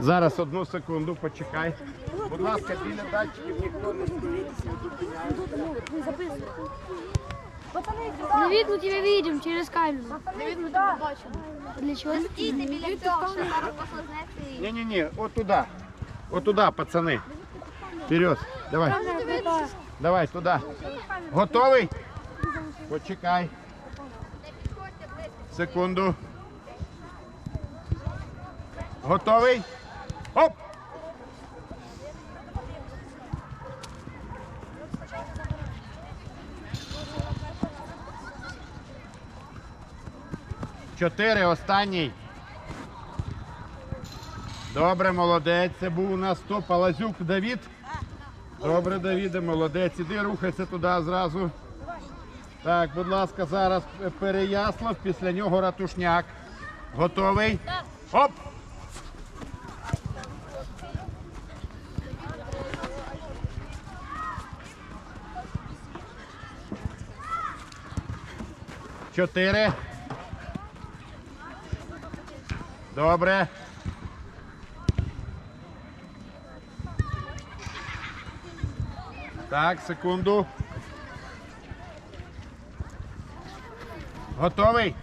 Зараз одну секунду, почекай. Будь ласка, біля датчиків ніхто не стоїть, не зупиняється. Не видно тебя видим через камеру. Не видно тебя бачим. Для чего? Стійте біля цього, що зараз послизнеться і... Ні-ні-ні, от туди. От туди, пацани. Вперед. Давай. Давай туди. Готовий? Почекай. Секунду. Готовий? Оп! Чотири, останній. Добре, молодець. Це був у нас хто? Палазюк Давід. Добре, Давіде, молодець. Іди рухайся туди зразу. Так, будь ласка, зараз Переяслав, після нього ратушняк. Готовий? Оп! Чотири. Добре. Так, секунду. Готовий?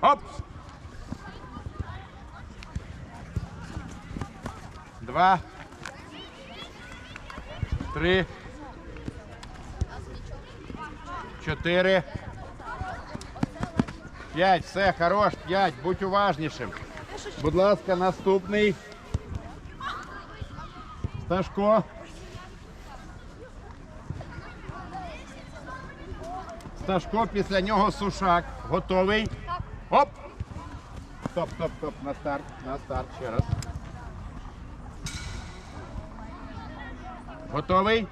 Оп! Два. Три. Чотири. П'ять. Все, хорош. П'ять. Будь уважнішим. Будь ласка, наступний. Сташко. Сташко, після нього сушак. Готовий. Оп! Стоп, стоп, стоп. На старт. На старт. Ще раз. Готовий?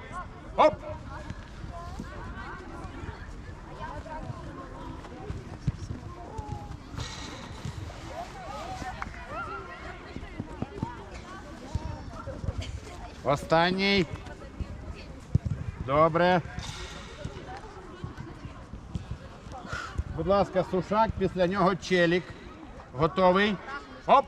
Оп! Останній. Добре. Будь ласка, сушак, після нього челік. Готовий. Оп!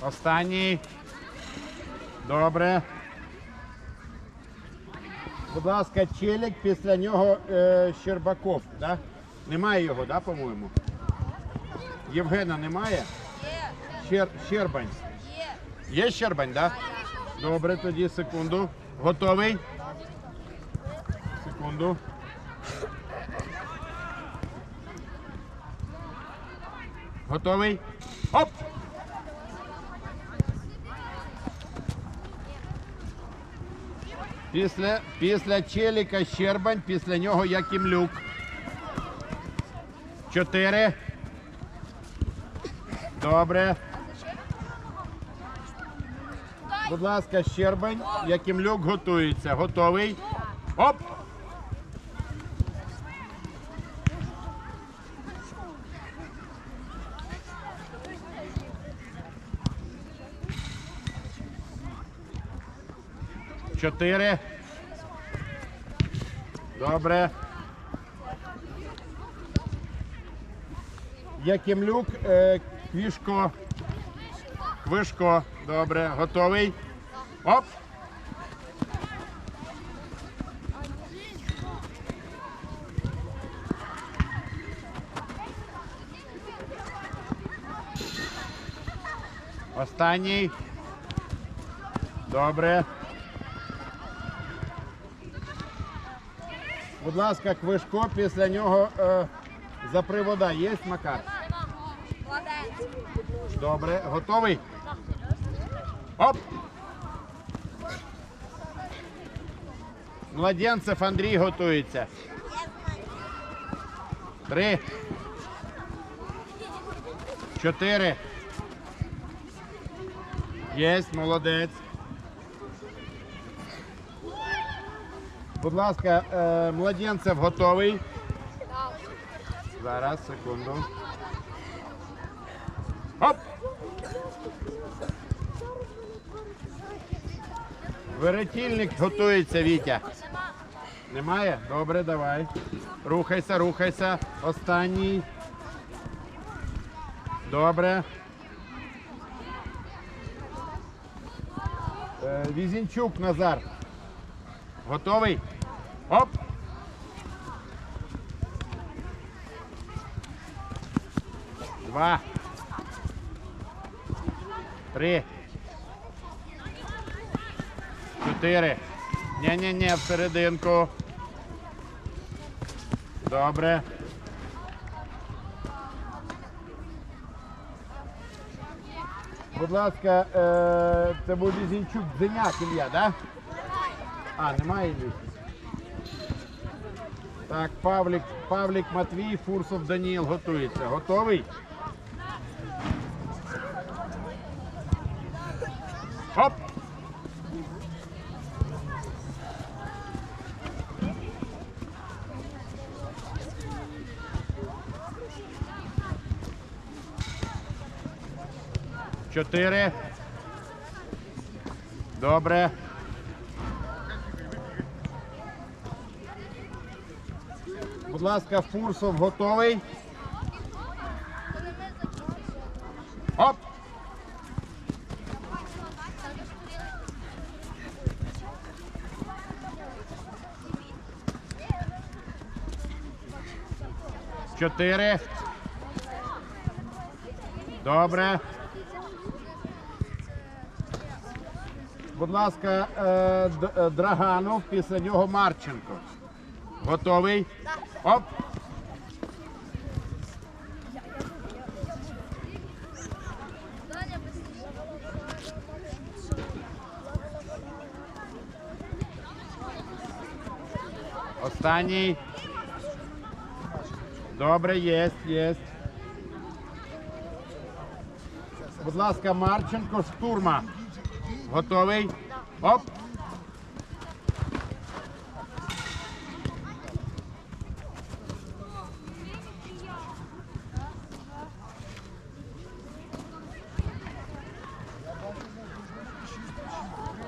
Останній. Добре. Будь ласка, челік, після нього е, Щербаков. Да? Немає його, да, по-моєму? Євгена немає? Щер, Щербань. Є Щербань, так? Да? Добре, тоді секунду. Готовий? Секунду. Готовий? Оп! Після, після Челіка Щербань, після нього Якимлюк. Чотири. Добре. Будь ласка, Щербань, Якимлюк готується. Готовий? Оп! Чотири. Добре. Якимлюк, е, Квішко. Квишко. Добре. Готовий? Оп! Останній. Добре. Будь ласка, Квишко, після нього е, за привода є Макар? Добре, готовий? Оп! Младенцев Андрій готується. Три. Чотири. Єсть, молодець. Будь ласка, е, младенцев готовий. Зараз, секунду. Оп! Веретільник готується, Вітя. Немає? Добре, давай. Рухайся, рухайся. Останній. Добре. Е, Візінчук Назар. Готовий? Оп! Два. Три. Чотири. Ні-ні-ні, всерединку. Добре. Будь ласка, е, це був Візінчук Дзеняк ім'я, так? А, немає ім'я? Так, Павлік, Павлік Матвій, Фурсов Даніл готується. Готовий? Оп! Чотири. Добре. Будь ласка, Фурсов готовий. Оп! Чотири. Добре. Будь ласка, е, е, Драганов, після нього Марченко. Готовий? Оп! Останній. Добре, єсть, єсть. Будь ласка, Марченко, штурма. Готовий? Оп!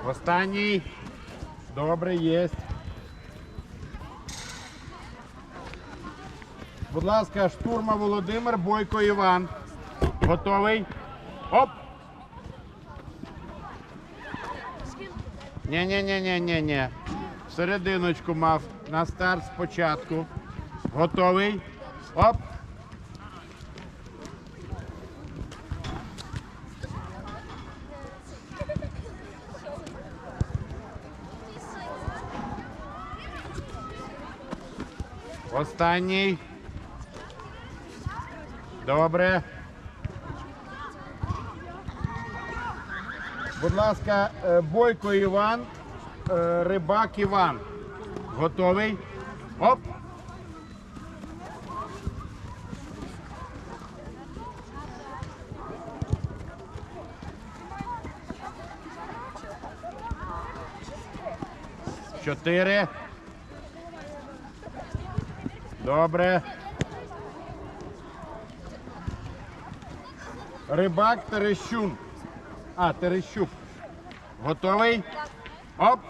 Останній. Добре, єсть. Будь ласка, штурма Володимир, Бойко Іван. Готовий? Оп! Ні, ні, ні, ні, ні, ні. Серединочку мав на старт спочатку. Готовий? Оп! Останній. Добре. Будь ласка, е, Бойко Іван, е, Рибак Іван. Готовий? Оп! Чотири. Добре. Рибак Терещун. А, Терещук. Готовий? Оп!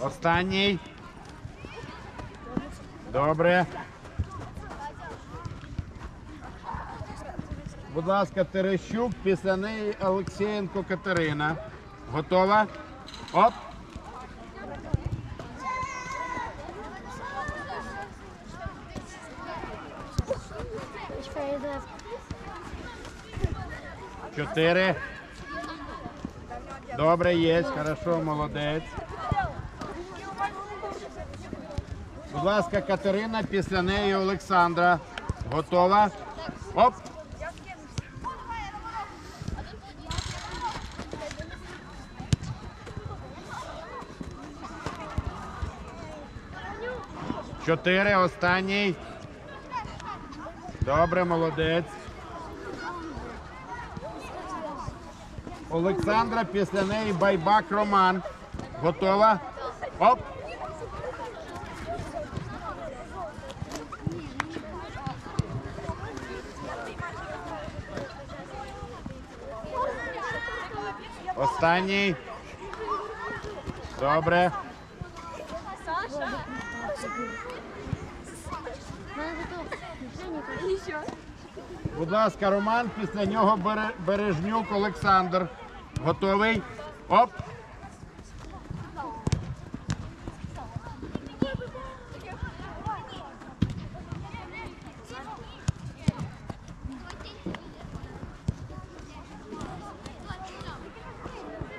Останній. Добре. Будь ласка, Терещук, після неї Олексієнко Катерина. Готова? Оп! Чотири. Добре, є. Хорошо, молодець. Будь ласка, Катерина, після неї Олександра. Готова? Оп! Чотири. Останній. Добре, молодець. Олександра після неї байбак Роман. Готова? Оп! Останній. Добре. Будь ласка, Роман, після нього Бере- Бережнюк Олександр. Готовий? Оп.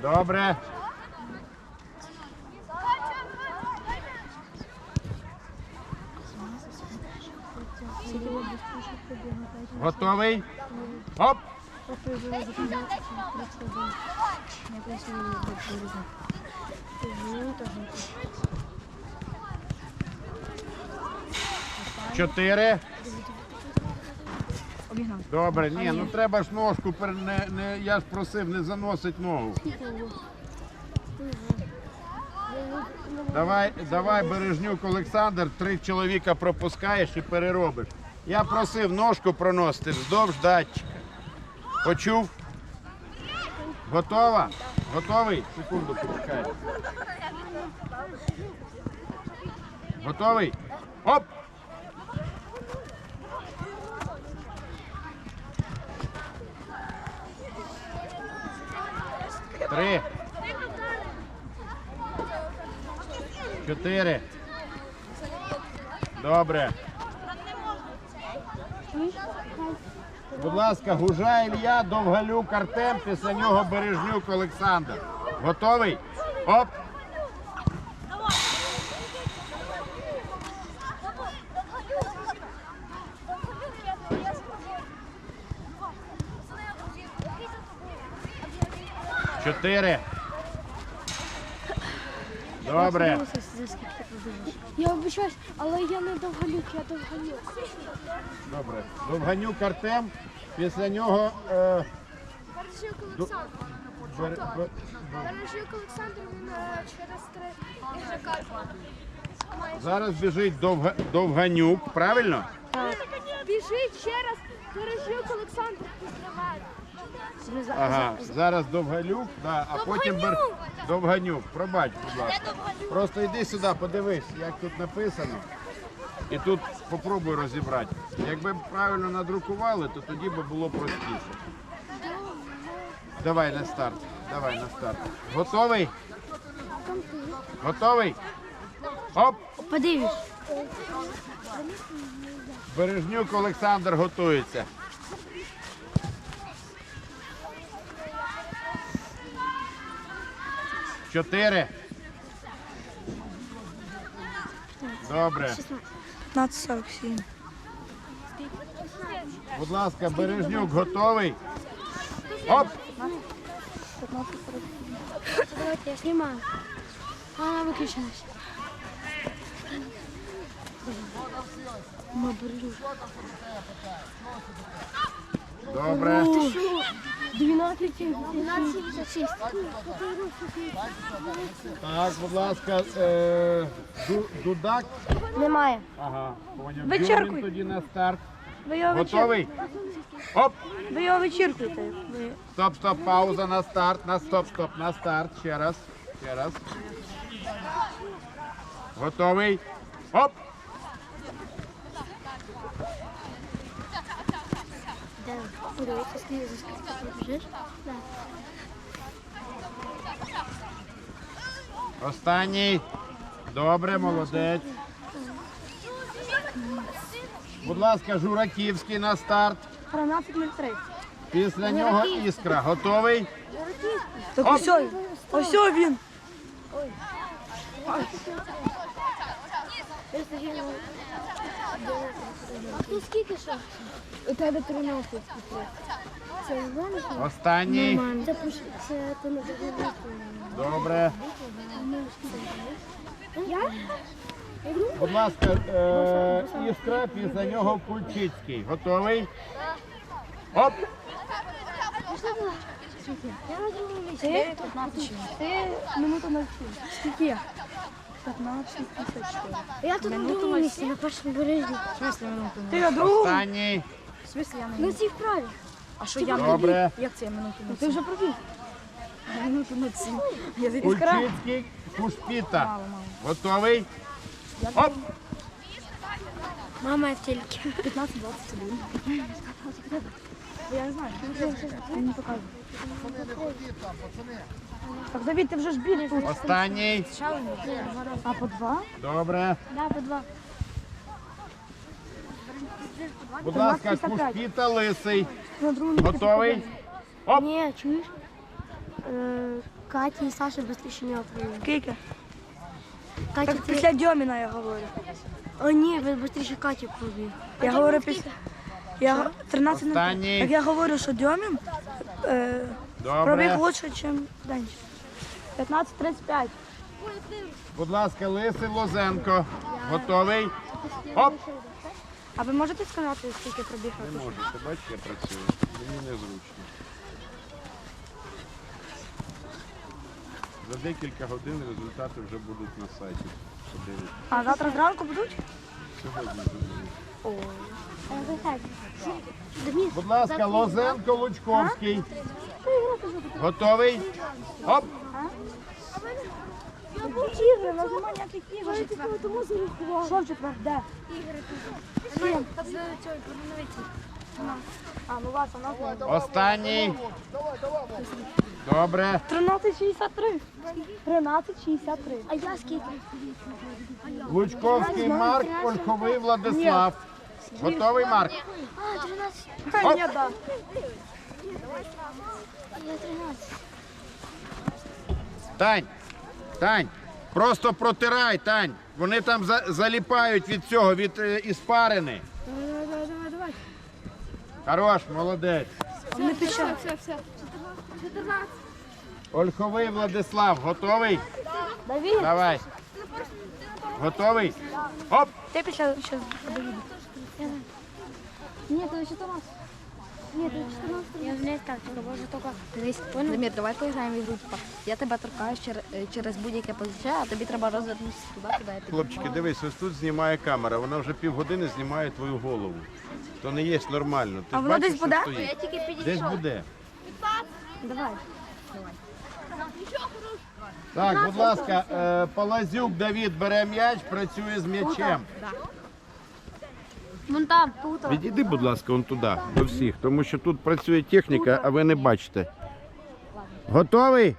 Добре. Готовий? Оп. Чотири. Добре, ні, ну треба ж ножку не, не, я ж просив не заносить ногу. Давай, давай, Бережнюк Олександр, три чоловіка пропускаєш і переробиш. Я просив ножку проносити вздовж датчика. Почув? Готова? Готовий? Секунду, почекай. Готовий? Оп! Три. Чотири. Добре. Будь ласка, Гужа Ілля, Довгалюк Артем, після нього Бережнюк Олександр. Готовий? Оп! Чотири. Добре. Я вибачаюсь, але я не довгалюк, я довгалюк. Добре. Довганюк Артем, після нього. Е, Бережюк Олександр. Бер- Олександр, він е, через три ігрока. зараз біжить Довга, Довганюк, правильно? Біжить ще раз, Бережюк Олександр підтримає. Ага, зараз Довгалюк, да, а потім Бер... Довганюк. Пробач, будь ласка. Просто йди сюди, подивись, як тут написано. І тут попробуй розібрати. Якби правильно надрукували, то тоді би було простіше. Давай на старт. Давай на старт. Готовий? Готовий? Оп! Подивись. Бережнюк Олександр готується. Чотири. Добре. 1547. Будь ласка, Бережнюк готовий. Оп! 15,47. Давайте я знімаю. Вона виключилась. Ми Бережюк. Добре. 12 12 Так, будь ласка, е, Ду- Дудак. Немає. Ага, поняв. Дюрін тоді на старт. Ви його Готовий? Оп! Ви його вичеркуєте. Ви... Стоп, стоп, пауза на старт. На стоп, стоп, на старт. Ще раз. Ще раз. Готовий. Оп! Останній. Добре, молодець. Будь ласка, Жураківський на старт. 13.03. Після нього іскра. Готовий? Так ось він. Ось він. А тут скільки ще? У тебе 13 Це Останній. Це це ти. Добре. Я? Будь ласка, е, іскра за нього Кульчицький. Готовий? Оп! Я розумію, ти, ми тут навчили. Скільки? 15 тисяч. Я тут на другому місці, на першому бережі. В смислі минуту? Ти на другому? Останній. В смислі я на Ну всі вправі. А що я не Добре. Як це я минуту? Ну ти вже пробіг. Минуту на цим. Я за іскра. Кульчицький, Пушпіта. Мало. Готовий? Оп! Мама я в тільки. 15 20 секунд. Я не знаю. Я не показую. Не ходи там, пацани. Так, Давід, ти вже ж білий тут. Останній. А по два? Добре. Да, по два. Будь ласка, 55. Кушпіта, лисий. На другому Готовий? Оп! Ні, чуєш? Е, Катя і Саша швидше не отримали. Скільки? Катя, Так ти... після Дьоміна я говорю. О, ні, ви швидше Катя пробіг. Я говорю після... Я г- 13 на Останній. Так я говорю, що Дьомін е, Добре. пробіг лучше, ніж Денчик. 15-35. Будь ласка, лисий Лозенко. Готовий? Оп! А ви можете сказати, скільки пробіг? Не можу, бачиш, я працюю. Мені незручно. За декілька годин результати вже будуть на сайті. Подивіться. А завтра зранку будуть? Сьогодні вже. Будь ласка, Лозенко Лучковський. Готовий? Оп! Ігри, у нас немає ніяких ігор. Що в четвер? Де? А, ну вас, у нас. Останній. Добре. 13.63. 13.63. а я скільки? Лучковський Марк, Ольховий Владислав. Готовий Марк? А, 13. Ха, ні, да. Я 13. Тань, Тань, просто протирай, Тань. Вони там за- заліпають від цього, від е, іспарини. Давай, давай, давай, давай. Хорош, молодець. Не пече. Все, все. 14. Ольховий Владислав, готовий? Давид, Давай. Готовий? Оп! ти ще Ні, то 14. Ні, то 14. Я давай поіграємо в ігру. Типа, я тебе торкаю через, через будь-яке плече, а тобі треба розвернутися туди, куди я. Хлопчики, дивись, ось тут знімає камера, вона вже півгодини знімає твою голову. То не є нормально. Ти А воно бачиш, десь що буде? стоїть? Я тільки підійшов. Десь буде. Давай. Так, будь ласка, е, Палазюк Давід бере м'яч, працює з м'ячем. Вон там, тут. Відійди, будь ласка, вон туди, до всіх, тому що тут працює техніка, а ви не бачите. Готовий?